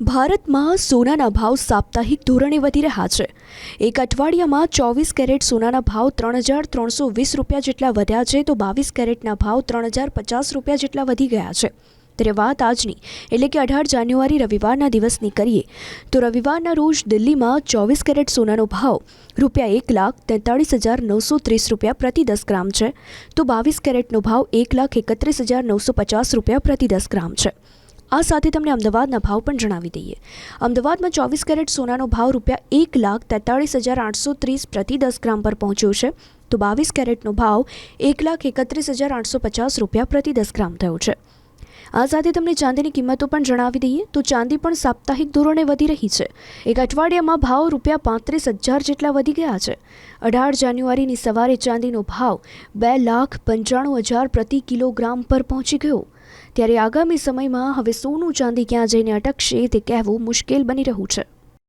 ભારતમાં સોનાના ભાવ સાપ્તાહિક ધોરણે વધી રહ્યા છે. એક અઠવાડિયામાં ચોવીસ કેરેટ સોનાના ભાવ ત્રણ હજાર ત્રણસો વીસ રૂપિયા જેટલા વધ્યા છે તો બાવીસ કેરેટના ભાવ ત્રણ હજાર પચાસ રૂપિયા જેટલા વધી ગયા છે. ત્યારે વાત આજની, એટલે કે અઢાર જાન્યુઆરી રવિવારના દિવસની કરીએ. તો રવિવારના રોજ દિલ્હીમાં ચોવીસ કેરેટ સોનાનો ભાવ રૂપિયા એક લાખ તેતાળીસ હજાર નવસો ત્રીસ રૂપિયા પ્રતિ દસ ગ્રામ છે. તો બાવીસ કેરેટનો ભાવ એક લાખ એકત્રીસ હજાર નવસો પચાસ રૂપિયા પ્રતિ દસ ગ્રામ છે. આ સાથે તમને અમદાવાદના ભાવ પણ જણાવી દઈએ. અમદાવાદમાં ચોવીસ કેરેટ સોનાનો ભાવ રૂપિયા એક લાખ તેતાળીસ હજાર આઠસો ત્રીસ પ્રતિ દસ ગ્રામ પર પહોંચ્યો છે. તો બાવીસ કેરેટનો ભાવ એક લાખ એકત્રીસ હજાર આઠસો પચાસ રૂપિયા પ્રતિ દસ ગ્રામ થયો છે. આ સાથે તમને ચાંદીની કિંમતો પણ જણાવી દઈએ તો ચાંદી પણ સાપ્તાહિક ધોરણે વધી રહી છે. એક અઠવાડિયામાં ભાવ રૂપિયા પાંત્રીસ હજાર જેટલા વધી ગયા છે. અઢાર જાન્યુઆરીની સવારે ચાંદીનો ભાવ બે લાખ પંચાણું હજાર પ્રતિ કિલોગ્રામ પર પહોંચી ગયો. ત્યારે આગામી સમયમાં હવે સોનું ચાંદી ક્યાં જઈને અટકશે તે કહેવું મુશ્કેલ બની રહ્યું છે.